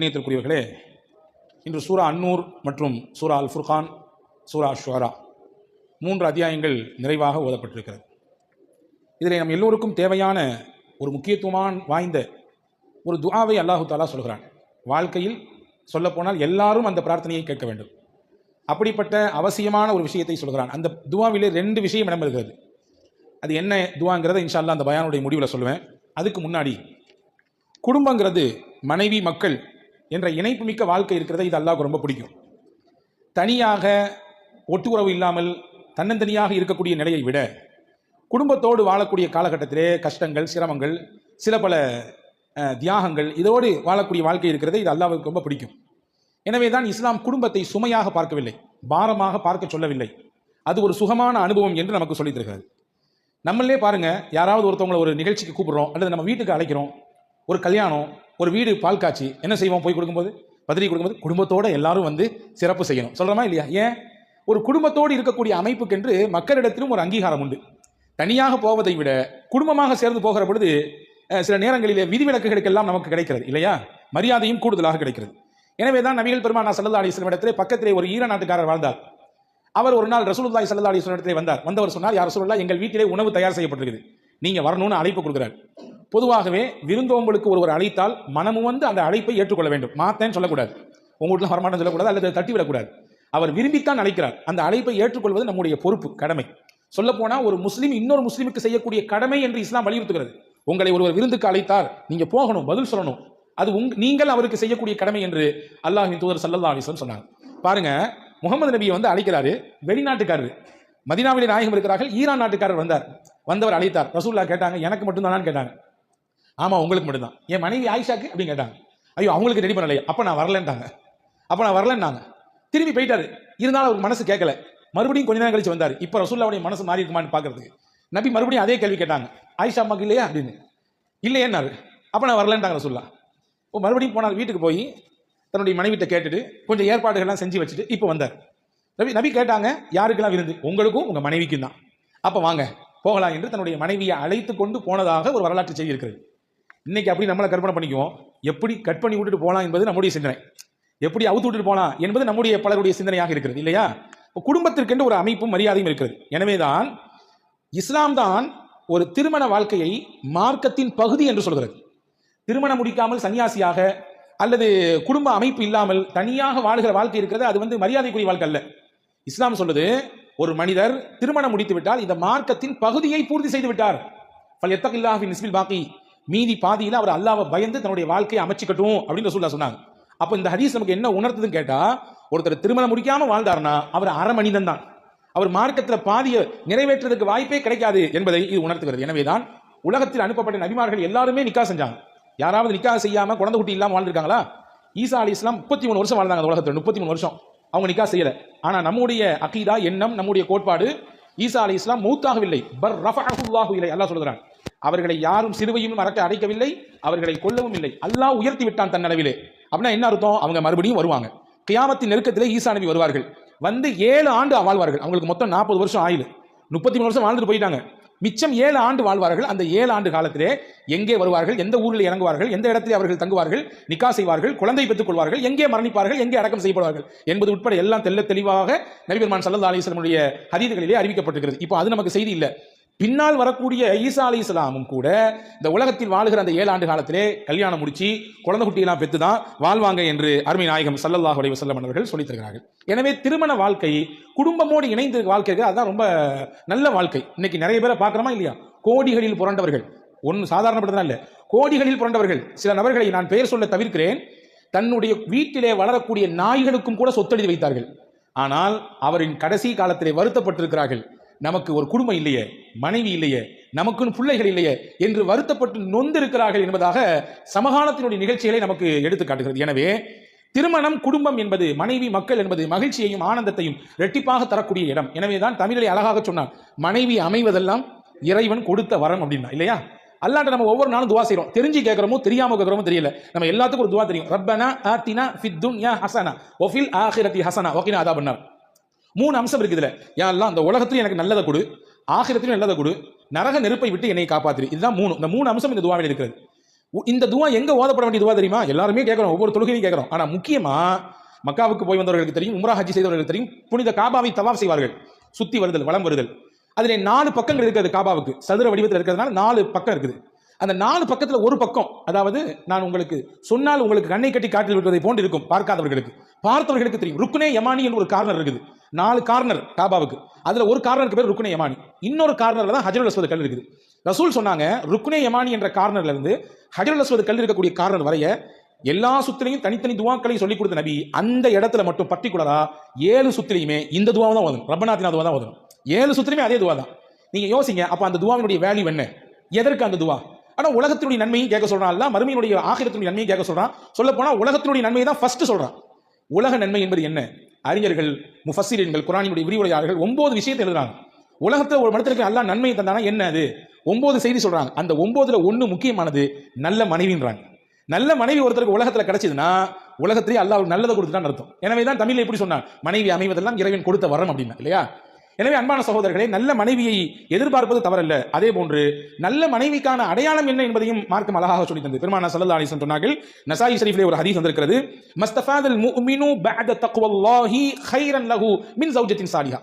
இணையத்திற்குரியவர்களே இன்று சூரா அன்னூர் மற்றும் சூரா அல் ஃபுர்கான் சூரா ஷுவரா மூன்று அத்தியாயங்கள் நிறைவாக ஓதப்பட்டிருக்கிறது. இதில் நம் எல்லோருக்கும் தேவையான ஒரு முக்கியத்துவமான வாய்ந்த ஒரு துஆவை அல்லாஹு தாலா சொல்கிறான். வாழ்க்கையில் சொல்லப்போனால் எல்லாரும் அந்த பிரார்த்தனையை கேட்க வேண்டும். அப்படிப்பட்ட அவசியமான ஒரு விஷயத்தை சொல்கிறான். அந்த துவாவிலே ரெண்டு விஷயம் இடம் இருக்கிறது அது என்ன துவாங்கிறத இன்ஷால்லா அந்த பயானுடைய முடிவில் சொல்லுவேன். அதுக்கு முன்னாடி குடும்பங்கிறது மனைவி மக்கள் என்ற இணைப்பு மிக்க வாழ்க்கை இருக்கிறத இது அல்லாவுக்கு ரொம்ப பிடிக்கும். தனியாக ஒட்டுறவு இல்லாமல் தன்னந்தனியாக இருக்கக்கூடிய நிலையை விட குடும்பத்தோடு வாழக்கூடிய காலகட்டத்திலே கஷ்டங்கள் சிரமங்கள் சில பல தியாகங்கள் இதோடு வாழக்கூடிய வாழ்க்கை இருக்கிறது இது அல்லாவுக்கு ரொம்ப பிடிக்கும். எனவே தான் இஸ்லாம் குடும்பத்தை சுமையாக பார்க்கவில்லை பாரமாக பார்க்க சொல்லவில்லை. அது ஒரு சுகமான அனுபவம் என்று நமக்கு சொல்லித் தருகிறது. நம்மளே பாருங்க யாராவது ஒருத்தவங்களை ஒரு நிகழ்ச்சிக்கு கூப்பிடுறோம் அல்லது நம்ம வீட்டுக்கு அழைக்கிறோம் ஒரு கல்யாணம் ஒரு வீடு பால் காட்சி என்ன செய்வோம்? போய் கொடுக்கும்போது பத்திரிகை கொடுக்கும்போது குடும்பத்தோடு எல்லாரும் வந்து சிறப்பு செய்யணும். சொல்கிறோமா இல்லையா? ஏன்? ஒரு குடும்பத்தோடு இருக்கக்கூடிய அமைப்புக்கென்று மக்களிடத்திலும் ஒரு அங்கீகாரம் உண்டு. தனியாக போவதை விட குடும்பமாக சேர்ந்து போகிற பொழுது சில நேரங்களிலே விதிவிலக்குகளுக்கெல்லாம் நமக்கு கிடைக்கிறது இல்லையா? மரியாதையும் கூடுதலாக கிடைக்கிறது. எனவே தான் நபிகள் பெருமானா சல்லா அலிஸ்லம் இடத்திலே பக்கத்திலே ஒரு ஈர நாட்டுக்காரர் வாழ்ந்தார். அவர் ஒரு நாள் ரசூலுல்லாய் சல்லா அலைஹி வஸல்லம் இடத்திலே வந்தார். வந்தவர் சொன்னார் யார் ரசூலுல்லாஹ் எங்கள் வீட்டிலே உணவு தயார் செய்யப்பட்டிருக்குது. நீங்கள் வரணும்னு அழைப்பு கொடுக்குறாரு. பொதுவாகவே விருந்தோம்பலுக்கு ஒருவர் அழைத்தால் மனமும் வந்து அந்த அழைப்பை ஏற்றுக்கொள்ள வேண்டும். மாத்தேன்னு சொல்லக்கூடாது. உங்க வீட்டில் வரமாட்டேன்னு சொல்லக்கூடாது அல்லது தட்டிவிடக்கூடாது அவர் விரும்பித்தான் அழைக்கிறார். அந்த அழைப்பை ஏற்றுக்கொள்வது நம்முடைய பொறுப்பு கடமை. சொல்லப்போனால் ஒரு முஸ்லீம் இன்னொரு முஸ்லீமுக்கு செய்யக்கூடிய கடமை என்று இஸ்லாம் வலியுறுத்துகிறது. உங்களை ஒருவர் விருந்துக்கு அழைத்தார் நீங்க போகணும் பதில் சொல்லணும். அது உங் நீங்கள் அவருக்கு செய்யக்கூடிய கடமை என்று அல்லாஹின் தூதர் சல்லல்லா அலிஸ்லம் சொன்னாங்க. பாருங்க முகமது நபியை வந்து அழைக்கிறாரு வெளிநாட்டுக்காரர். மதினாவிலே நாயகம் இருக்கிறார்கள் ஈரான் நாட்டுக்காரர் வந்தார். வந்தவர் அழைத்தார். ரசூல்லா கேட்டாங்க எனக்கு மட்டும்தானான்னு கேட்டாங்க. ஆமாம் உங்களுக்கு மட்டும்தான். என் மனைவி ஆயிஷாக்கு அப்படின்னு கேட்டாங்க. ஐயோ அவங்களுக்கு ரெடி பண்ணலையே. அப்போ நான் வரலன்ட்டாங்க. அப்போ நான் வரலன்னாங்க. திரும்பி போயிட்டாரு. இருந்தாலும் அவருக்கு மனசு கேட்கல. மறுபடியும் கொஞ்ச நேரம் கழிச்சு வந்தார். இப்போ ரசூல்லாவுடைய மனசு மாறி இருக்குமான்னு பாக்குறதுக்கு நபி மறுபடியும் அதே கேள்வி கேட்டாங்க. ஆயிஷா அம்மாக்கு இல்லையா அப்படின்னு. இல்லையேன்னாரு அப்போ நான் வரலன்ட்டாங்க ரசூல்லா இப்போ மறுபடியும் போனார். வீட்டுக்கு போய் தன்னுடைய மனைவிட்ட கேட்டுட்டு கொஞ்சம் ஏற்பாடுகள்லாம் செஞ்சு வச்சுட்டு இப்போ வந்தார். நபி நபி கேட்டாங்க யாருக்கெல்லாம் விருந்து? உங்களுக்கும் உங்கள் மனைவிக்கும் தான். அப்போ வாங்க போகலாம் என்று தன்னுடைய மனைவியை அழைத்து கொண்டு போனதாக ஒரு வரலாற்று செய்தி இருக்கிறது. இன்னைக்கு அப்படி நம்மளை கற்பனை பண்ணிக்குவோம். எப்படி கட் பண்ணி விட்டுட்டு போகலாம் என்பது நம்முடைய சிந்தனை. எப்படி அவுத்து விட்டுட்டு போகலாம் என்பது நம்முடைய பலருடைய சிந்தனையாக இருக்கிறது இல்லையா? இப்போ குடும்பத்திற்கென்று ஒரு அமைப்பும் மரியாதையும் இருக்கிறது. எனவேதான் இஸ்லாம் தான் ஒரு திருமண வாழ்க்கையை மார்க்கத்தின் பகுதி என்று சொல்கிறது. திருமணம் முடிக்காமல் சன்னியாசியாக அல்லது குடும்ப அமைப்பு இல்லாமல் தனியாக வாழ்கிற வாழ்க்கை இருக்கிறது. அது வந்து மரியாதைக்குரிய வாழ்க்கை அல்ல. இஸ்லாம் சொல்லுது ஒரு மனிதர் திருமணம் முடித்து விட்டால் இந்த மார்க்கத்தின் பகுதியை பூர்த்தி செய்து விட்டார். பல் எத்தகில்லாஹின் இஸ்மில் பாக்கி. மீதி பாதியில் அவர் அல்லாவை பயந்து தன்னுடைய வாழ்க்கையை அமைச்சிக்கட்டும் அப்படின்னு சொல்லா சொன்னாங்க. அப்போ இந்த ஹதீஸ் நமக்கு என்ன உணர்த்துதுன்னு கேட்டால் ஒருத்தர் திருமணம் முடிக்காமல் வாழ்ந்தார்னா அவர் அரை மனிதன் தான். அவர் மார்க்கத்தில் பாதியை நிறைவேற்றுறதுக்கு வாய்ப்பே கிடைக்காது என்பதை இது உணர்த்துகிறது. எனவே தான் உலகத்தில் அனுப்பப்பட்ட நபிமார்கள் எல்லாருமே நிக்கா செஞ்சாங்க. யாராவது நிக்கா செய்யாமல் குழந்தை குட்டி இல்லாமல் வாழ்ந்துருக்காங்களா? ஈசா அலி இஸ்லாம் முப்பத்தி மூணு வருஷம் வாழ்ந்தாங்க அந்த உலகத்தில் முப்பத்தி மூணு வருஷம். அவங்க நிக்கா செய்யலை. ஆனால் நம்முடைய அகீதா எண்ணம் நம்முடைய கோட்பாடு ஈசா அலி இஸ்லாம் மூத்தாகவில்லை. பர் ரஃபஅஹுல்லாஹு இல்லை அல்லாஹ் சொல்கிறான் அவர்களை யாரும் சிறுவையும் மறக்க அடைக்கவில்லை அவர்களை கொல்லவும் இல்லை. அல்லாஹ் உயர்த்தி விட்டான் தன்னளவிலே. அப்படின்னா என்ன அர்த்தம்? அவங்க மறுபடியும் வருவாங்க. கியாமத்தின் நெருக்கத்திலே ஈசா நபி வருவார்கள். வந்து ஏழு ஆண்டு வாழ்வார்கள். அவங்களுக்கு மொத்தம் நாற்பது வருஷம் ஆயுள். முப்பத்தி மூணு வருஷம் வாழ்ந்துட்டு போயிட்டாங்க. மிச்சம் ஏழு ஆண்டு வாழ்வார்கள். அந்த ஏழு ஆண்டு காலத்திலே எங்கே வருவார்கள்? எந்த ஊரில் இறங்குவார்கள்? எந்த இடத்திலே அவர்கள் தங்குவார்கள்? நிக்கா செய்வார்கள். குழந்தை பெற்றுக் கொள்வார்கள். எங்கே மரணிப்பார்கள்? எங்கே அடக்கம் செய்யப்படுவார்கள்? என்பது உட்பட எல்லாம் தெல்ல தெளிவாக நபிபெருமான் சல்லா அலிஸ்லமுடைய ஹதீதுகளிலே அறிவிக்கப்பட்டிருக்கிறது. இப்போ அது நமக்கு செய்தி இல்லை. பின்னால் வரக்கூடிய ஈசா அலி இஸ்லாமும் கூட இந்த உலகத்தில் வாழுகிற அந்த ஏழு ஆண்டு காலத்திலே கல்யாணம் முடிச்சு குழந்தை குட்டியெல்லாம் பெற்று தான் வாழ்வாங்க என்று அருமை நாயகம் சல்லல்லாஹ் அலைஹி வஸல்லம் அவர்கள் சொல்லித் தருகிறார்கள். எனவே திருமண வாழ்க்கை குடும்பமோடு இணைந்து வாழ்க்கை அதுதான் ரொம்ப நல்ல வாழ்க்கை. இன்னைக்கு நிறைய பேரை பார்க்குறோமா இல்லையா? கோடிகளில் புரண்டவர்கள். ஒன்று சாதாரணப்பட்டதா இல்லை. கோடிகளில் புரண்டவர்கள். சில நபர்களை நான் பெயர் சொல்ல தவிர்க்கிறேன். தன்னுடைய வீட்டிலே வளரக்கூடிய நாய்களுக்கும் கூட சொத்தெழுதி வைத்தார்கள். ஆனால் அவரின் கடைசி காலத்திலே வருத்தப்பட்டிருக்கிறார்கள். நமக்கு ஒரு குடும்பம் இல்லையே மனைவி இல்லையே நமக்குன்னு பிள்ளைகள் இல்லையே என்று வருத்தப்பட்டு நொந்திருக்கிறார்கள் என்பதாக சமகாலத்தினுடைய நிகழ்ச்சிகளை நமக்கு எடுத்து காட்டுகிறது. எனவே திருமணம் குடும்பம் என்பது மனைவி மக்கள் என்பது மகிழ்ச்சியையும் ஆனந்தத்தையும் ரெட்டிப்பாக தரக்கூடிய இடம். எனவே தான் அழகாக சொன்னான் மனைவி அமைவதெல்லாம் இறைவன் கொடுத்த வரம் அப்படின்னா இல்லையா? அல்லாண்ட நம்ம ஒவ்வொரு நாளும் துவா செய்கிறோம் தெரிஞ்சு கேட்குறோமோ தெரியாம கேட்கறோமோ தெரியல. நம்ம எல்லாத்துக்கும் ஒரு துவா தெரியும். ரப்பனா ஆத்தினா ஃபித்துன் யா ஹசனா ஒஃபில் ஆஹிரத்தி ஹசனா. ஓகேனா அதா பண்ணார். மூணு அம்சம் இருக்குது இதுல. யாரெல்லாம் அந்த உலகத்திலும் எனக்கு நல்லதை கொடு ஆகிரத்திலும் நல்லதை கொடு நரக நெருப்பை விட்டு என்னை காப்பாத்திரு. இதுதான் மூணு. இந்த மூணு அம்சம் இந்த துவாவில் இருக்கிறது. இந்த துவா எங்க ஓதப்பட வேண்டிய துவா தெரியுமா? எல்லாருமே கேட்கிறோம் ஒவ்வொரு தொழுகையும் கேட்கிறோம். ஆனா முக்கியமா மக்காவுக்கு போய் வந்தவர்களுக்கு தெரியும் உம்ரா ஹஜ்ஜி செய்தவர்களுக்கு தெரியும் புனித காபாவை தவாப் செய்வார்கள். சுத்தி வருதல் வளம் வருதல். அதில் நாலு பக்கங்கள் இருக்கிறது காபாவுக்கு. சதுர வடிவத்தில் இருக்கிறதுனால நாலு பக்கம் இருக்குது. அந்த நாலு பக்கத்தில் ஒரு பக்கம் அதாவது நான் உங்களுக்கு சொன்னால் உங்களுக்கு கண்ணை கட்டி காட்டில் விடுவதை போன்று இருக்கும் பார்க்காதவர்களுக்கு. பார்த்தவர்களுக்கு தெரியும். ருக்குனே யமானி என்று ஒரு கார்னர் இருக்குது. நாலு கார்னர் காபாவுக்கு. அதில் ஒரு கார்னருக்கு பேர் ருக்குனே யமானி. இன்னொரு கார்னரில் தான் ஹஜருல் அஸ்வத் கல் இருக்குது. ரசூல் சொன்னாங்க ருக்குனே யமானி என்ற கார்னர்லேருந்து ஹஜருல் அஸ்வத் கல் இருக்கக்கூடிய கார்னர் வரைய எல்லா சுத்திலையும் தனித்தனி துவாக்களையும் சொல்லிக் கொடுத்த நபி அந்த இடத்துல மட்டும் பர்டிகுலரா ஏழு சுத்திலையுமே இந்த துவாவை தான் ஓதணும். ரப்பநாத்தினா துவா தான் ஓதணும். ஏழு சுத்திலையுமே அதே துவா தான். நீங்கள் யோசிங்க அப்போ அந்த துவாவினுடைய வேல்யூ என்ன? எதற்கு அந்த துவா? ஆனால் உலகத்தினுடைய நன்மையும் கேட்க சொல்கிறான் இல்லை மறுமையினுடைய ஆகிரத்தினுடைய நன்மையும் கேட்க சொல்கிறான் சொல்ல போனால் உலகத்தினுடைய நன்மையை தான் ஃபர்ஸ்ட் சொல்கிறான் உலக நன்மை என்பது என்ன? அறிஞர்கள் முஃபசிரியன்கள் குரானினுடைய விரிவுரையாளர்கள் ஒன்பது விஷயத்தை எழுதுறாங்க. உலகத்தில் ஒரு மனத்திற்கு அல்லாஹ் நன்மை தந்தானா என்ன அது? ஒன்பது செய்தி சொல்றாங்க. அந்த ஒன்பதுல ஒன்று முக்கியமானது நல்ல மனைவின்றாங்க. நல்ல மனைவி ஒருத்தருக்கு உலகத்தில் கிடைச்சதுன்னா உலகத்திலேயே அல்லாஹ் நல்லதை கொடுத்துட்டான்னு அர்த்தம். எனவே தான் தமிழில் எப்படி சொன்னான் மனைவி அமைவதெல்லாம் இறைவன் கொடுத்த வரம் அப்படின்னா இல்லையா? எனவே அன்பான சகோதரர்களே நல்ல மனைவியை எதிர்பார்ப்பது தவறல்ல. அதே போன்று நல்ல மனைவிக்கான அடையாளம் என்ன என்பதையும் மார்க்கம் அழகாக சொல்லி தந்தது. பெருமான சல்லா அலிசன் சொன்னார்கள் நசாயி ஷரீஃபிலே ஒரு ஹதீஸ் வந்திருக்கிறது மஸ்தஃபாதல் முஃமினு பஅத தக்வல்லாஹி கைரன் லஹு மின் ஜௌஜத்தின் சாலிஹா.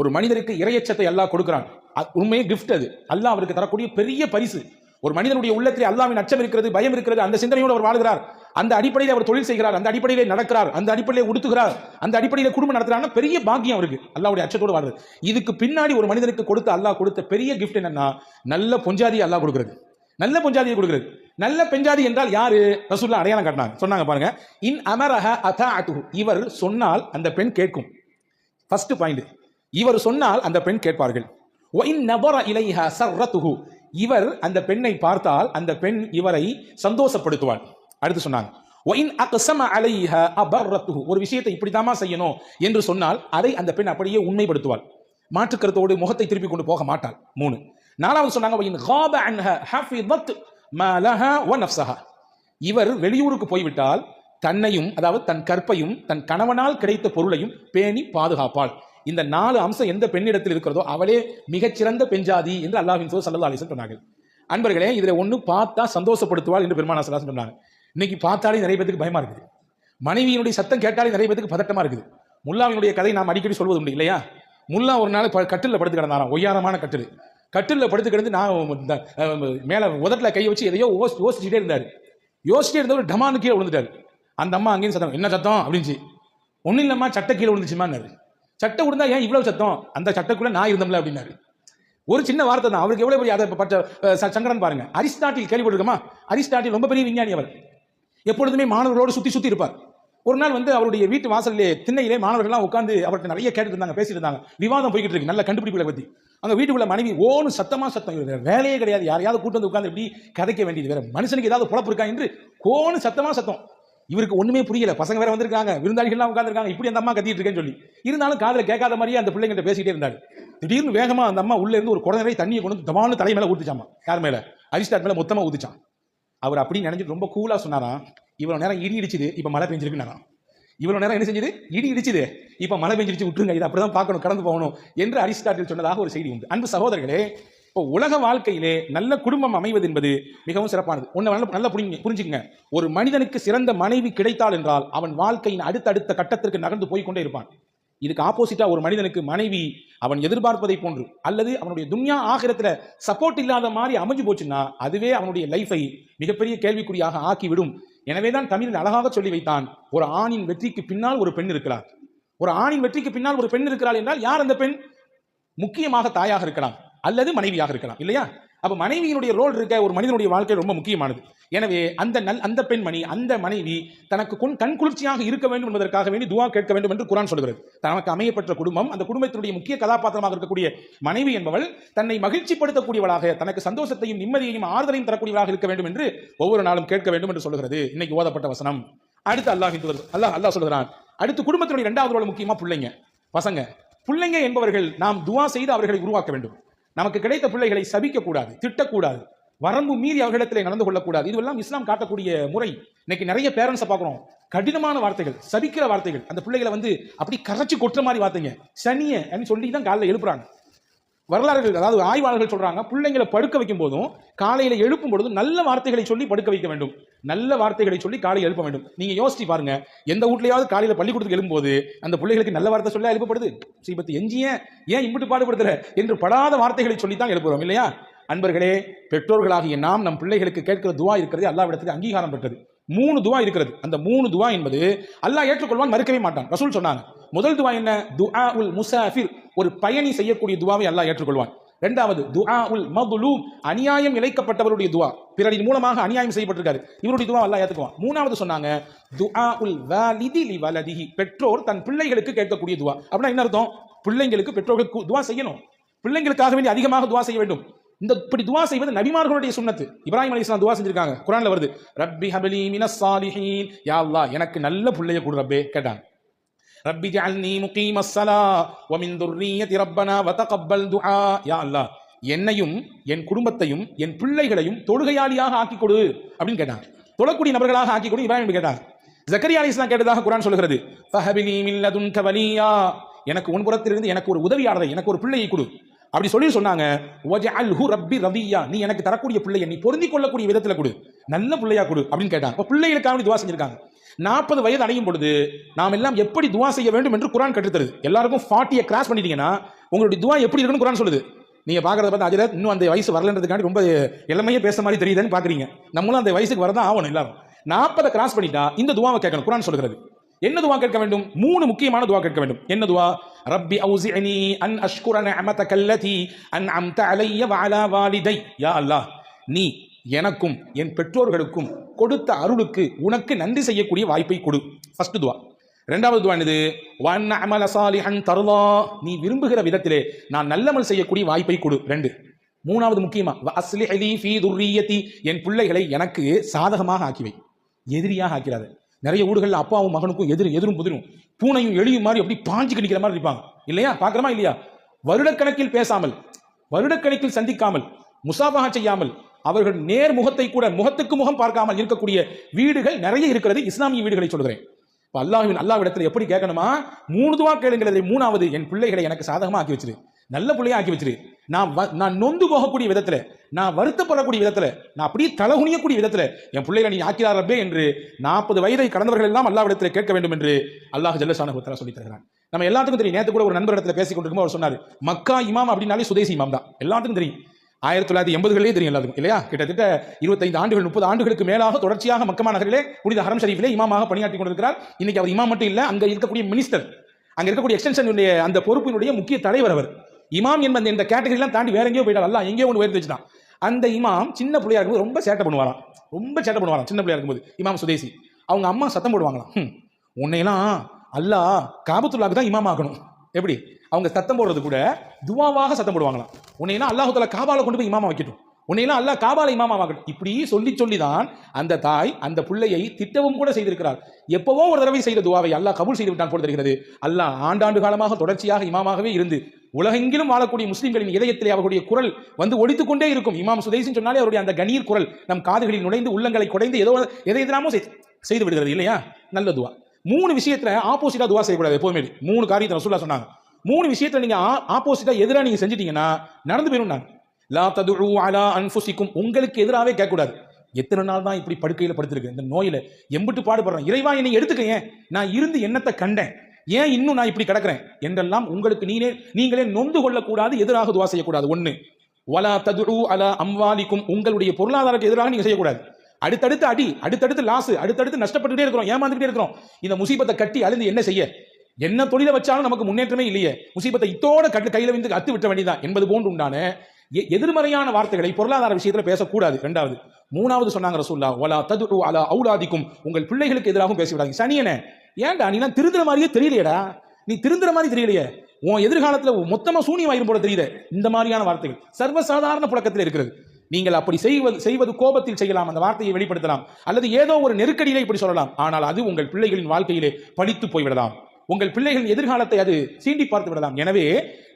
ஒரு மனிதருக்கு இரையச்சத்தை அல்லாஹ் கொடுக்கிறான். அது உண்மையே கிஃப்ட் அது. அல்லாஹ் அவருக்கு தரக்கூடிய பெரிய பரிசு. ஒரு மனிதனுடைய உள்ளத்திலே அல்லாவின் அச்சம் இருக்கிறது பயம் இருக்கிறது அந்த சிந்தனையோடு அவர் வாழ்கிறார். அந்த அடிப்படையில் அவர் தொழில் செய்கிறார் அந்த அடிப்படையிலே நடக்கிறார் அந்த அடிப்படையிலே உடுத்துகிறார் அந்த அடிப்படையில் குடும்பம் நடத்துறாருன்னா பெரிய பாக்கியம் அவருக்கு. அல்லாவுடைய அச்சத்தோடு வாழ்றது. இதுக்கு பின்னாடி ஒரு மனிதனுக்கு கொடுத்த அல்லாஹ் கொடுத்த பெரிய கிஃப்ட் என்னன்னா நல்ல பொஞ்சாதியை அல்லாஹ் கொடுக்குறது. நல்ல பொஞ்சாதியை கொடுக்குறது. நல்ல பெஞ்சாதி என்றால் யாரு? ரசூல்லா அடையாளம் காட்டினாங்க. சொன்னாங்க பாருங்க இன் அமரஹ அதா இவர் சொன்னால் அந்த பெண் கேட்கும். ஃபர்ஸ்ட் பாயிண்ட் இவர் சொன்னால் அந்த பெண் கேட்பார்கள். ஒயின் நபர இலைஹா சர்ரத்துஹு இவர் அந்த பெண்ணை பார்த்தால் அந்த பெண் இவரை சந்தோஷப்படுத்துவாள். அடுத்து சொன்னாங்க. ஒயின் ஒரு விஷயத்தை இப்படித்தாமா செய்யணும் என்று சொன்னால் அதை அந்த பெண் அப்படியே உண்மைப்படுத்துவாள். மாற்று கருத்தோடு முகத்தை திருப்பி கொண்டு போக மாட்டாள். மூணு. நாலாவது சொன்னாங்க இவர் வெளியூருக்கு போய்விட்டால் தன்னையும் அதாவது தன் கற்பையும் தன் கணவனால் கிடைத்த பொருளையும் பேணி பாதுகாப்பாள். இந்த நாலு அம்சம் எந்த பெண்ணிடத்தில் இருக்கிறதோ அவளே மிகச்சிறந்த பெஞ்சாதி என்று அல்லாஹின் சோ சல்லா அலிசன் சொன்னார்கள். அன்பர்களே இதில் ஒன்று பார்த்தா சந்தோஷப்படுத்துவாள் என்று பெருமானா சலாசன் சொன்னாங்க. இன்னைக்கு பார்த்தாலே நிறைய பேருக்கு பயமா இருக்குது. மனைவியினுடைய சத்தம் கேட்டாலே நிறைய பேருக்கு பதட்டமா இருக்குது. முல்லாவினுடைய கதை நாம் அடிக்கடி சொல்வது உண்டு இல்லையா? முல்லா ஒரு நாள் கட்டில் படுத்து கிடந்தாராம் ஒய்யாரமான கட்டில். கட்டில் படுத்து கிடந்து நான் இந்த, உதட்டில் மேல கை வச்சு எதையோ யோசி யோசிச்சுட்டே இருந்தார். யோசிச்சுட்டே இருந்தவர் டமானு கீழே விழுந்துட்டாரு. அந்த அம்மா அங்கேயும் சத்தம் என்ன சத்தம்? அப்படின்ச்சு. ஒன்றும் இல்லம்மா சட்டை கீழே விழுந்துச்சுமான்னாரு சட்டை விழுந்தா ஏன் இவ்வளவு சத்தம்? அந்த சட்டைக்குள்ள நான் இருந்தோம்ல அப்படின்னாரு. ஒரு சின்ன வார்த்தை தான். அவருக்கு எவ்வளவு பெரிய அதை பட்ட அஹ், ச- சங்கரன் பாருங்க. அரிஸ்டாட்டில் கேள்விப்பட்டிருக்கோமா அரிஸ்டாட்டில் ரொம்ப பெரிய விஞ்ஞானி அவர். எப்பொழுதுமே மாணவர்களோடு சுத்தி சுத்தி இருப்பார். ஒரு நாள் வந்து அவருடைய வீட்டு வாசலிலே திண்ணையிலே மாணவர்கள்லாம் உட்காந்து அவர்கிட்ட நிறைய கேட்டுட்டு இருந்தாங்க பேசிட்டு இருந்தாங்க. விவாதம் போய்கிட்டு இருக்கு நல்ல கண்டுபிடிப்புகளை பத்தி. அங்க வீட்டுக்குள்ள மனைவி ஓன்னு சத்தமா சத்தம். வேற வேலையே கிடையாது. யாரையாவது கூட்டு வந்து உட்காந்து இப்படி கதைக்க வேண்டியது வேற. மனுஷனுக்கு ஏதாவது பொழப்பு இருக்கா என்று கோன்னு சத்தமா சத்தம். இவருக்கு ஒண்ணுமே புரியல. பசங்க வேற வந்திருக்காங்க. விருந்தாளிகள்லாம் உட்காந்துருக்காங்க இப்படி அந்த அம்மா கத்திட்டு இருக்கேன்னு சொல்லி. இருந்தாலும் காதில் கேட்காத மாதிரியே அந்த பிள்ளைங்கிட்ட பேசிட்டே இருந்தாரு. திடீர்னு வேகமா அந்த அம்மா உள்ள இருந்து ஒரு குழந்தை தண்ணியை கொண்டு வந்து தமான்னு தலை மேல ஊத்துச்சாமா? யார் மேல? அரிஸ்டாட் மேல மொத்தமா ஊத்துச்சான் அவர் அப்படி நினைச்சிட்டு ரொம்ப கூலா சொன்னாராம் இவ்வளவு நேரம் இடி இடிச்சுது இப்ப மழை பெஞ்சிருக்குனாராம் இவ்வளவு நேரம் என்ன செஞ்சது? இடி இடிச்சுது. இப்ப மழை பெஞ்சிருச்சு விட்டுருங்க. இது அப்படிதான் பார்க்கணும் கடந்து போகணும் என்று அரிஸ்டாட்டில் சொன்னதாக ஒரு செய்தி உண்டு. அன்பு சகோதரர்களே இப்போ உலக வாழ்க்கையிலே நல்ல குடும்பம் அமைவது என்பது மிகவும் சிறப்பானது. ஒன்று நல்ல நல்லா புரிஞ்சு புரிஞ்சுக்கங்க. ஒரு மனிதனுக்கு சிறந்த மனைவி கிடைத்தால் என்றால் அவன் வாழ்க்கையின் அடுத்தடுத்த கட்டத்திற்கு நகர்ந்து போய்க்கொண்டே இருப்பான். இதுக்கு ஆப்போசிட்டா ஒரு மனிதனுக்கு மனைவி அவன் எதிர்பார்ப்பதை போன்று அல்லது அவனுடைய துன்யா ஆகிரத்துல சப்போர்ட் இல்லாத மாதிரி அமைஞ்சு போச்சுன்னா அதுவே அவனுடைய லைஃபை மிகப்பெரிய கேள்விக்குறியாக ஆக்கிவிடும். எனவே தான் தமிழில் அழகாக சொல்லி வைத்தான் ஒரு ஆணின் வெற்றிக்கு பின்னால் ஒரு பெண் இருக்கிறார். ஒரு ஆணின் வெற்றிக்கு பின்னால் ஒரு பெண் இருக்கிறாள் என்றால் யார் அந்த பெண்? முக்கியமாக தாயாக இருக்கலாம். அல்லது மனைவியாக இருக்கலாம். இல்லையா? அப்போ மனைவியினுடைய ரோல் இருக்க ஒரு மனிதனுடைய வாழ்க்கை ரொம்ப முக்கியமானது. எனவே அந்த நல் அந்த பெண்மணி அந்த மனைவி தனக்கு கொண் கண் குளிர்ச்சியாக இருக்க வேண்டும் என்பதற்காக வேண்டி துவா கேட்க வேண்டும் என்று குரான் சொல்கிறது. தனக்கு அமையப்பட்ட குடும்பம் அந்த குடும்பத்தினுடைய முக்கிய கதாபாத்திரமாக இருக்கக்கூடிய மனைவி என்பவள் தன்னை மகிழ்ச்சிப்படுத்தக்கூடியவளாக தனக்கு சந்தோஷத்தையும் நிம்மதியையும் ஆறுதலையும் தரக்கூடியவளாக இருக்க வேண்டும் என்று ஒவ்வொரு நாளும் கேட்க வேண்டும் என்று சொல்கிறது. இன்னைக்கு ஓதப்பட்ட வசனம். அடுத்து அல்லாஹ் அல்லாஹ் அல்லாஹ் சொல்கிறான். அடுத்து குடும்பத்தினுடைய இரண்டாவது ரோல் முக்கியமா பிள்ளைங்க. பசங்க. பிள்ளைங்க என்பவர்கள் நாம் துவா செய்து அவர்களை உருவாக்க வேண்டும். நமக்கு கிடைத்த பிள்ளைகளை சபிக்கக்கூடாது திட்டக்கூடாது வரம்பு மீறி அவர்களிடத்தில் நடந்து கொள்ளக்கூடாது. இதுவெல்லாம் இஸ்லாம் காட்டக்கூடிய முறை. இன்னைக்கு நிறைய பேரண்ட்ஸை பார்க்குறோம். கடினமான வார்த்தைகள் சபிக்கிற வார்த்தைகள். அந்த பிள்ளைகளை வந்து அப்படி கரைச்சி கொட்டுற மாதிரி வார்த்தைங்க. சனிய அப்படின்னு சொல்லி தான் காலைல எழுப்புறாங்க. வரலாறுகள் அதாவது ஆய்வாளர்கள் சொல்றாங்க பிள்ளைங்களை படுக்க வைக்கும் போதும் காலையில எழுப்பும் பொழுதும் நல்ல வார்த்தைகளை சொல்லி படுக்க வைக்க வேண்டும். நல்ல வார்த்தைகளை சொல்லி காலையில் எழுப்ப வேண்டும். நீங்க யோசிச்சு பாருங்க எந்த வீட்லயாவது காலையில பள்ளிக்கூடத்துக்கு எழும்போது அந்த பிள்ளைகளுக்கு நல்ல வார்த்தை சொல்ல எழுப்பப்படுது? சீபத்து எஞ்சிய ஏன் இம்பிட்டு பாடுபடுத்துற? என்று படாத வார்த்தைகளை சொல்லித்தான் எழுப்புறோம் இல்லையா? அன்பர்களே பெற்றோர்களாகிய நாம் நம் பிள்ளைகளுக்கு கேட்கிற துவா இருக்கிறது அல்லாவிடத்துக்கு அங்கீகாரம் பெற்றது. மூணு துவா இருக்கிறது. அந்த மூணு துவா என்பது அல்லாஹ் ஏற்றுக்கொள்வான் மறுக்கவே மாட்டான். ரசூல் சொன்னாங்க முதல் துவா என்ன? துஆ உல் முசாஃபிர். ஒரு பயணி செய்யக்கூடிய துவாவை அல்லாஹ் ஏற்றுக்கொள்வான். ரெண்டாவது துஆ உல் மதுலூம் அநியாயம் இழைக்கப்பட்டவருடைய துவா. பிறரின் மூலமாக அநியாயம் செய்யப்பட்டிருக்காரு. இவருடைய துவா அல்லாஹ் ஏற்றுக்குவான். மூணாவது சொன்னாங்க துஆ உல் வாலிதி லி வலதிஹி. பெற்றோர் தன் பிள்ளைகளுக்கு கேட்கக்கூடிய துவா. அப்படின்னா என்ன அர்த்தம்? பிள்ளைங்களுக்கு பெற்றோர்களுக்கு துவா செய்யணும். பிள்ளைங்களுக்காக வேண்டி அதிகமாக துவா செய்ய வேண்டும். இந்த இப்படி துவா செய்வது நபிமார்களுடைய சுன்னத்து இப்ராஹிம் அலைஹிஸ்ஸலாம் துவா செஞ்சிருக்காங்க. குரான்ல வருது ரப்பி ஹபலி மின சாலிஹீன். யா அல்லாஹ் எனக்கு நல்ல பிள்ளைய கொடு ரப்பே கேட்டாங்க. ரப்பி ஜஅல்னி முகீமஸ் ஸலா வ மின் துர்ரிய்யதி ரப்பனா வ தகப்பல் துஆ யா அல்லாஹ் என்னையும் என் குடும்பத்தையும் என் பிள்ளைகளையும் தொழுகையாளியாக ஆக்கி கொடு அப்படின்னு கேட்டாங்க தொழக்கூடிய நபர்களாக ஆக்கி கொடு இப்ராஹிம் கேட்டார். ஜக்கரியா அலைஹிஸ்ஸலாம் கேட்டதாக குரான் சொல்கிறது ஃபஹபிலி மின் கவலியா வலியா. எனக்கு உன் புறத்திலிருந்து எனக்கு ஒரு உதவியாளரை எனக்கு ஒரு பிள்ளையை கொடு. அப்படி சொல்லி சொன்னாங்க வஜஅல்ஹு ரப்பி ரவியா நீ எனக்கு தரக்கூடிய பிள்ளையை நீ பொருந்திக் கொள்ளக்கூடிய விதத்தில் கொடு. நல்ல பிள்ளையா கொடு அப்படின்னு கேட்டாங்க அப்ப பிள்ளைகளுக்காக துவா செஞ்சிருக்காங்க. நாற்பது வயது அடையும் பொழுது நாம் எல்லாம் எப்படி துவா செய்ய வேண்டும் என்று குரான் கற்றுத்தருது எல்லாருக்கும் ஃபார்ட்டியை கிராஸ் பண்ணிட்டீங்கன்னா உங்களுடைய துவா எப்படி இருக்குன்னு குரான் சொல்லுது. நீங்கள் பார்க்குறத பார்த்து அஜரத் இன்னும் அந்த வயசு வரலன்றதுக்காண்டி ரொம்ப இளமையே பேச மாதிரி தெரியுதுன்னு பார்க்குறீங்க. நம்மளும் அந்த வயசுக்கு வரதான் ஆகணும் எல்லாரும். நாற்பதை கிராஸ் பண்ணிட்டா இந்த துவாவை கேட்கணும் குரான் சொல்கிறது என்ன துவா கேட்க வேண்டும்? மூணு முக்கியமான துவா கேட்க வேண்டும். என்ன துவா? ரப்பி அவுசிஅனி அன் அஷ்குர அமத கல்லதி அன் அம்த அலைய வ வாலிதை. யா அல்லாஹ் நீ எனக்கும் என் பெற்றோர்களுக்கும் கொடுத்த அருளுக்கு உனக்கு நன்றி செய்யக்கூடிய வாய்ப்பை கொடு. ஃபர்ஸ்ட் துவா. ரெண்டாவது துவா என்னது? வன் அமல சாலிஹன் நீ விரும்புகிற விதத்திலே நான் நல்லமல் செய்யக்கூடிய வாய்ப்பை கொடு. ரெண்டு. மூணாவது முக்கியமா வ அஸ்லிஹ் லீ ஃபீ என் பிள்ளைகளை எனக்கு சாதகமாக ஆக்கிவை. எதிரியாக ஆக்கிறாரு நிறைய ஊடுகளில் அப்பாவும் மகனுக்கும் எதிர் எதிரும் புதிரும் பூனையும் எளியும் மாதிரி அப்படி பாஞ்சு கிடைக்கிற மாதிரி இருப்பாங்க. இல்லையா? பார்க்குறமா இல்லையா? வருடக்கணக்கில் பேசாமல் வருடக்கணக்கில் சந்திக்காமல் முசாபாக செய்யாமல் அவர்கள் நேர் முகத்தை கூட முகத்துக்கு முகம் பார்க்காமல் இருக்கக்கூடிய வீடுகள் நிறைய இருக்கிறது. இஸ்லாமிய வீடுகளை சொல்கிறேன் இப்போ அல்லாஹ்வின் அல்லாஹ்விடத்தில் எப்படி கேட்கணுமா? மூணு துவா கேளுங்கிறது மூணாவது என் பிள்ளைகளை எனக்கு சாதகமாக ஆக்கி வச்சிரு. நல்ல பிள்ளையா ஆக்கி வச்சிரு. நான் நான் நொந்து போகக்கூடிய விதத்தில் நான் வருத்தப்படக்கூடிய விதத்தில் நான் அப்படியே தலகுனியக்கூடிய விதத்தில் என் பிள்ளைகளை நீ ஆக்கிறார் ரப்பே என்று நாற்பது வயதை கடந்தவர்கள் எல்லாம் அல்லாவிடத்தில் கேட்க வேண்டும் என்று அல்லாஹ் ஜல்லசான சொல்லி தருகிறான். நம்ம எல்லாத்துக்கும் தெரியும். நேற்று கூட ஒரு நண்பர் இடத்துல பேசிக் கொண்டிருக்கும் அவர் சொன்னார் மக்கா இமாம் அப்படின்னாலே சுதேசி இமாம் தான். எல்லாத்துக்கும் தெரியும். ஆயிரத்தி தொள்ளாயிரத்தி எண்பதுகளிலே தெரியும் எல்லாருக்கும் இல்லையா? கிட்டத்தட்ட இருபத்தைந்து ஆண்டுகள் முப்பது ஆண்டுகளுக்கு மேலாக தொடர்ச்சியாக மக்கமா நகரிலே புனித ஹரம் ஷரீஃபிலே இமாமாக பணியாற்றி கொண்டிருக்கிறார். இன்னைக்கு அவர் இமாம் மட்டும் இல்லை அங்கே இருக்கக்கூடிய மினிஸ்டர் அங்கே இருக்கக்கூடிய எக்ஸ்டென்ஷனுடைய அந்த பொறுப்பினுடைய முக்கிய தலைவர் அவர். இமாம் என்பது இந்த கேட்டகரிலாம் தாண்டி வேற எங்கேயோ போயிட்டார். அல்ல எங்கேயோ ஒன்று உயர்ந்து வச்சுட்டான். அந்த இமாம் சின்ன பிள்ளையா இருக்கும்போது ரொம்ப சேட்டை பண்ணுவாராம். ரொம்ப சேட்டை பண்ணுவாராம் சின்ன பிள்ளையா இருக்கும்போது. இமாம் சுதேசி. அவங்க அம்மா சத்தம் போடுவாங்களாம். உன்னையெல்லாம் அல்லா காபத்துள்ளாக்கு தான் இமாம் ஆகணும் எப்படி? அவங்க சத்தம் போடுறது கூட துவாவாக சத்தம் போடுவாங்களாம். உன்னையெல்லாம் அல்லாஹு தாலா காபால கொண்டு போய் இமாமா வைக்கட்டும். உன்னையெல்லாம் அல்லாஹ் காபால இமாமா ஆக்கட்டும் இப்படி சொல்லி சொல்லி தான் அந்த தாய் அந்த பிள்ளையை திட்டவும் கூட செய்திருக்கிறார் எப்பவோ ஒரு தடவை செய்த துவாவை அல்லாஹ் கபூல் செய்து விட்டான் போல் தெரிகிறது. அல்லாஹ் ஆண்டாண்டு காலமாக தொடர்ச்சியாக இமாமாகவே இருந்து உலகெங்கிலும் வாழக்கூடிய முஸ்லீம்களின் இதயத்திலே அவருடைய குரல் வந்து ஒடித்துக்கொண்டே இருக்கும். இமாம் சுதேசின்னு சொன்னாலே அவருடைய அந்த கணீர் குரல் நம் காதுகளில் நுழைந்து உள்ளங்களை குடைந்து ஏதோ எதை எதிராமோ செய்து விடுகிறது இல்லையா? நல்ல துவா. மூணு விஷயத்துல ஆப்போசிட்டா துவா செய்யக்கூடாது எப்போதுமே. மூணு காரியத்தை ரசூல்லா சொன்னாங்க. மூணு விஷயத்துல நீங்க ஆப்போசிட்டா எதிராக நீங்க செஞ்சிட்டீங்கன்னா நடந்து போயிடும் நான் லா ததுஉ அலா அன்புசிக்கும் உங்களுக்கு எதிராகவே கேட்கக்கூடாது. எத்தனை நாள் தான் இப்படி படுக்கையில் படுத்திருக்கு? இந்த நோயில் எம்பிட்டு பாடுபடுறேன். இறைவா என்னை எடுத்துக்க ஏன்? நான் இருந்து என்னத்தை கண்டேன்? ஏன் இன்னும் நான் இப்படி கிடக்கிறேன்? என்றெல்லாம் உங்களுக்கு நீனே நீங்களே நொந்து கொள்ளக்கூடாது எதிராக துவா செய்யக்கூடாது. ஒன்று வலா ததுஉ அலா அம்வாலிக்கும். உங்களுடைய பொருளாதாரத்துக்கு எதிராக நீங்கள் செய்யக்கூடாது. அடுத்தடுத்து அடி அடுத்தடுத்து லாஸ் அடுத்தடுத்து நஷ்டப்பட்டுட்டே இருக்கிறோம் ஏமாந்துக்கிட்டே இருக்கிறோம். இந்த முசீபத்தை கட்டி அழுந்து என்ன செய்ய? என்ன தொழிலை வச்சாலும் நமக்கு முன்னேற்றமே இல்லையே. முசீபத்தை இத்தோட கட்டு கையில வந்து அத்து விட்ட வேண்டியதான் என்பது போன்று உண்டான எ- எதிர்மறையான வார்த்தைகளை பொருளாதார விஷயத்தில் பேசக்கூடாது. ரெண்டாவது மூணாவது சொன்னாங்க ரசூல்லா வலா தது அலா அவுலாதிக்கும். உங்கள் பிள்ளைகளுக்கு எதிராகவும் பேசிவிடாதீங்க. சனியனே ஏன்டா நீ நான் திருந்துற மாதிரியே தெரியலையேடா. நீ திருந்துற மாதிரி தெரியலையே. உன் எதிர்காலத்தில் மொத்தமாக சூனியம் ஆயிரும் போல தெரியுது. இந்த மாதிரியான வார்த்தைகள் சர்வசாதாரண புழக்கத்தில் இருக்கிறது. நீங்கள் அப்படி செய்வது செய்வது கோபத்தில் செய்யலாம் அந்த வார்த்தையை வெளிப்படுத்தலாம். அல்லது ஏதோ ஒரு நெருக்கடியிலே இப்படி சொல்லலாம். ஆனால் அது உங்கள் பிள்ளைகளின் வாழ்க்கையிலே பழித்து போய்விடலாம். உங்கள் பிள்ளைகளின் எதிர்காலத்தை அது சீண்டி பார்த்து விடலாம். எனவே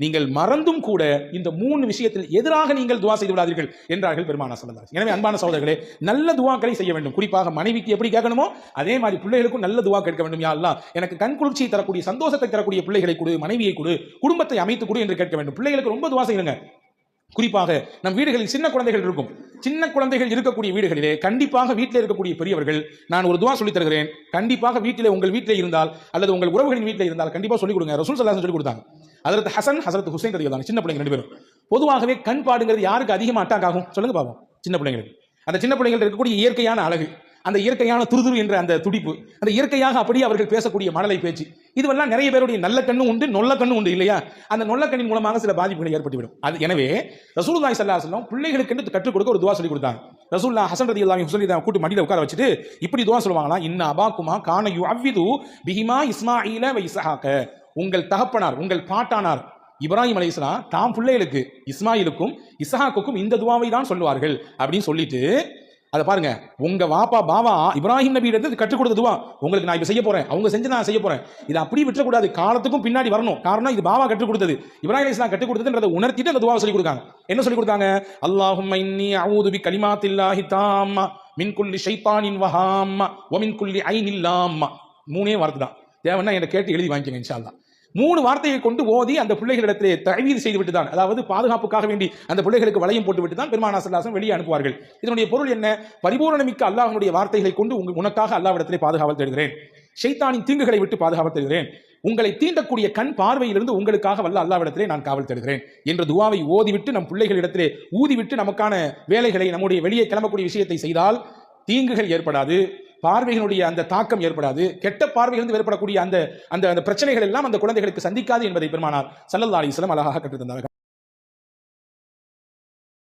நீங்கள் மறந்தும் கூட இந்த மூணு விஷயத்தில் எதிராக நீங்கள் துவா செய்து விடாதீர்கள் என்றார்கள் பெருமானா சொல்லலாம் எனவே அன்பான சகோதரர்களே நல்ல துவாக்களை செய்ய வேண்டும். குறிப்பாக மனைவிக்கு எப்படி கேட்கணுமோ அதே மாதிரி பிள்ளைகளுக்கும் நல்ல துவா கேட்க வேண்டும். யா எனக்கு கண் குளிர்ச்சியை தரக்கூடிய சந்தோஷத்தை தரக்கூடிய பிள்ளைகளை கொடு மனைவியை கொடு குடும்பத்தை அமைத்து கொடு என்று கேட்க வேண்டும். பிள்ளைகளுக்கு ரொம்ப துவா செய்யுங்க. குறிப்பாக நம் வீடுகளில் சின்ன குழந்தைகள் இருக்கும். சின்ன குழந்தைகள் இருக்கக்கூடிய வீடுகளிலே கண்டிப்பாக வீட்டில் இருக்கக்கூடிய பெரியவர்கள் நான் ஒரு துவா சொல்லித் தருகிறேன். கண்டிப்பாக வீட்டிலே உங்கள் வீட்டிலே இருந்தால் அல்லது உங்கள் உறவுகளின் வீட்டில் இருந்தால் கண்டிப்பாக சொல்லிக் கொடுங்க. ரசூல் சல்லாஹ் சொல்லி கொடுத்தாங்க. அதற்கு ஹசன் ஹசரத் ஹுசைன் ரதிகள் சின்ன பிள்ளைங்க ரெண்டு பேரும். பொதுவாகவே கண் பாடுங்கிறது யாருக்கு அதிகமாக அட்டாக் ஆகும்? சொல்லுங்க பாப்போம். சின்ன பிள்ளைங்களுக்கு. அந்த சின்ன பிள்ளைகள் இருக்கக்கூடிய இயற்கையான அழகு. அந்த இயற்கையான துருதுரு என்ற அந்த துடிப்பு அந்த இயற்கையாக அப்படியே அவர்கள் பேசக்கூடிய மழலை பேச்சு இதுவெல்லாம் நிறைய பேருடைய நல்ல கண்ணும் உண்டு நொல்ல கண்ணும் உண்டு இல்லையா? அந்த நொல்ல கண்ணின் மூலமாக சில பாதிப்புகள் ஏற்பட்டுவிடும். அது எனவே ரசூலுல்லாஹி சல்லா அலைஹி பிள்ளைகளுக்கு என்று கற்றுக் கொடுக்க ஒரு துவா சொல்லி கொடுத்தாங்க. ரசூல்லா ஹசன் ரதி அல்லாஹி ஹுசன் இதை கூட்டு மண்டியில் உட்கார வச்சுட்டு இப்படி துவா சொல்லுவாங்களா இன்ன அபாக்குமா கான யுஅவ்விது பிஹிமா இஸ்மாயில வ உங்கள் தகப்பனார் உங்கள் பாட்டானார் இப்ராஹிம் அலைஹிஸ்ஸலாம் தாம் பிள்ளைகளுக்கு இஸ்மாயிலுக்கும் இசஹாக்குக்கும் இந்த துவாவை தான் சொல்லுவார்கள் அப்படின்னு சொல்லிட்டு அதை பாருங்க. உங்க வாப்பா பாவா இப்ராஹிம் நபி எடுத்து கற்றுக் கொடுத்ததுவா உங்களுக்கு நான் இப்ப செய்ய போறேன். அவங்க செஞ்சு நான் செய்ய போறேன். இதை அப்படி விட்டுறக்கூடாது. காலத்துக்கும் பின்னாடி வரணும். காரணம் இது பாவா கற்றுக் கொடுத்தது. இப்ராஹிம் இஸ்லாம் கற்றுக் கொடுத்ததுன்றதை உணர்த்திட்டு அந்த துவா சொல்லி கொடுக்காங்க. என்ன சொல்லி கொடுத்தாங்க? அல்லாஹும் இன்னி அவுதுபி பி கலிமாத்தில்லாஹி தாம்மா மின் குல்லி ஷைத்தானின் வஹாம்மா ஒமின் மின் குல்லி ஐனில்லாம்மா. மூணே வார்த்தை தான் தேவைன்னா என்னை கேட்டு எழுதி வாங்கிக்கங்க இன்ஷா மூணு வார்த்தையை கொண்டு ஓதி அந்த பிள்ளைகளிடத்திலே தயவீது செய்து விட்டு தான் அதாவது பாதுகாப்புக்காக வேண்டி அந்த பிள்ளைகளுக்கு வளையம் போட்டுவிட்டு தான் பெருமானா சல்லாசம் வெளியே அனுப்புவார்கள். இதனுடைய பொருள் என்ன? பரிபூரணமிக்க அல்லாஹனுடைய வார்த்தைகளை கொண்டு உங்க- உனக்காக அல்லாவிடத்திலே பாதுகாவல் தேடுகிறேன். ஷைத்தானின் தீங்குகளை விட்டு பாதுகாவல் தேடுகிறேன். உங்களை தீண்டக்கூடிய கண் பார்வையிலிருந்து உங்களுக்காக வல்ல அல்லாவிடத்திலே நான் காவல் தேடுகிறேன். என்ற துவாவை ஓதிவிட்டு நம் பிள்ளைகளிடத்திலே ஊதிவிட்டு நமக்கான வேலைகளை நம்முடைய வெளியே கிளம்பக்கூடிய விஷயத்தை செய்தால் தீங்குகள் ஏற்படாது. பார்வைகளுடைய அந்த தாக்கம் ஏற்படாது. கெட்ட பார்வையிலிருந்து ஏற்படக்கூடிய அந்த அந்த அந்த பிரச்சனைகள் எல்லாம் அந்த குழந்தைகளுக்கு சந்திக்காது என்பதை பெருமானார் சல்லல்லா அலிஸ்லாம் அழகாக கற்றுத்தந்தார்கள்.